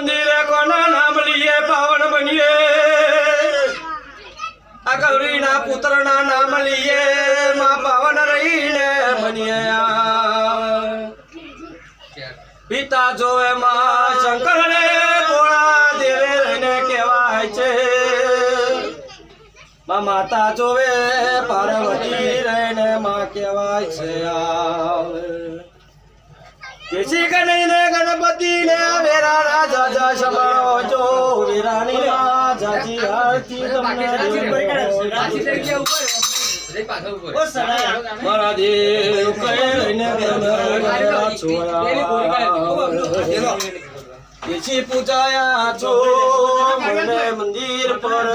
મંદિરે કોના નામ લઈએ પાવન બનીએ. આ ગૌરીના પુત્રના નામ લઈએ માં પાવન રહીને બનીએ પિતા જોવે માં શંકર રે કહેવાય છે. માં માતા જોવે પાર્વતી રહીને માં કહેવાય છે આ. કેસી કનૈને ગણપતિ ને વેરા રાજા જા સંભાળો જો વેરાની રાજાજી આરતી તમને પૂજાયા છો. મને મંદિર પર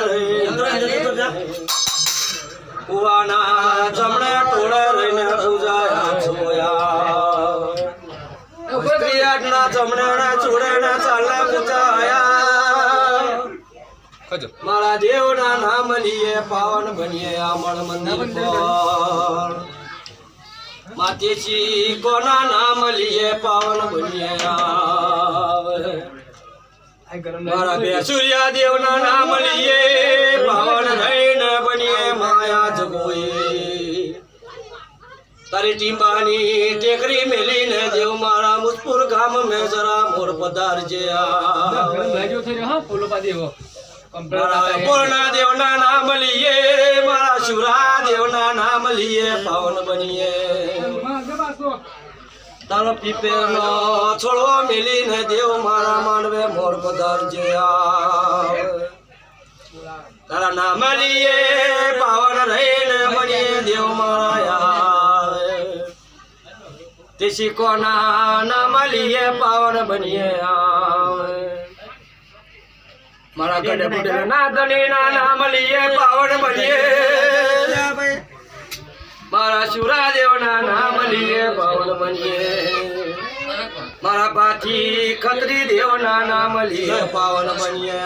કુવાના સ્ત્રી આજના જમણે ચૂડે પૂજાયા મારા દેવના નામ લીએ પાવન બનીએ આમણ મંદિર પર માતેજી કોના નામ લીએ પાવન બનીએ. મારા બેસુરિયા દેવના નામ તારી ટીંબાની ટેકરી મેલીને દેવ મારા મુજપુર ગામ મે જરા મોર પધાર જે પૂર્ણા દેવના નામ લીએ મારા શિવરા દેવના નામ લઈએ પાવન બનીએ. તારો પીપેરનો છોડવો મેલીને દેવ મારા માંડવે મોર પધાર જે તારા નામ લીએ પાવન રહીને બનીએ દેવ મારા તે को ना ना मलिए पावन बनिए મારા ગડે બુડે ના ધણી ના નામ લીએ પાવન બનીએ. મારા સુરાદેવ ના નામ લીએ પાવન બનીએ. મારા પાથી ખત્રી દેવ ના નામ લીએ પાવન બનીએ.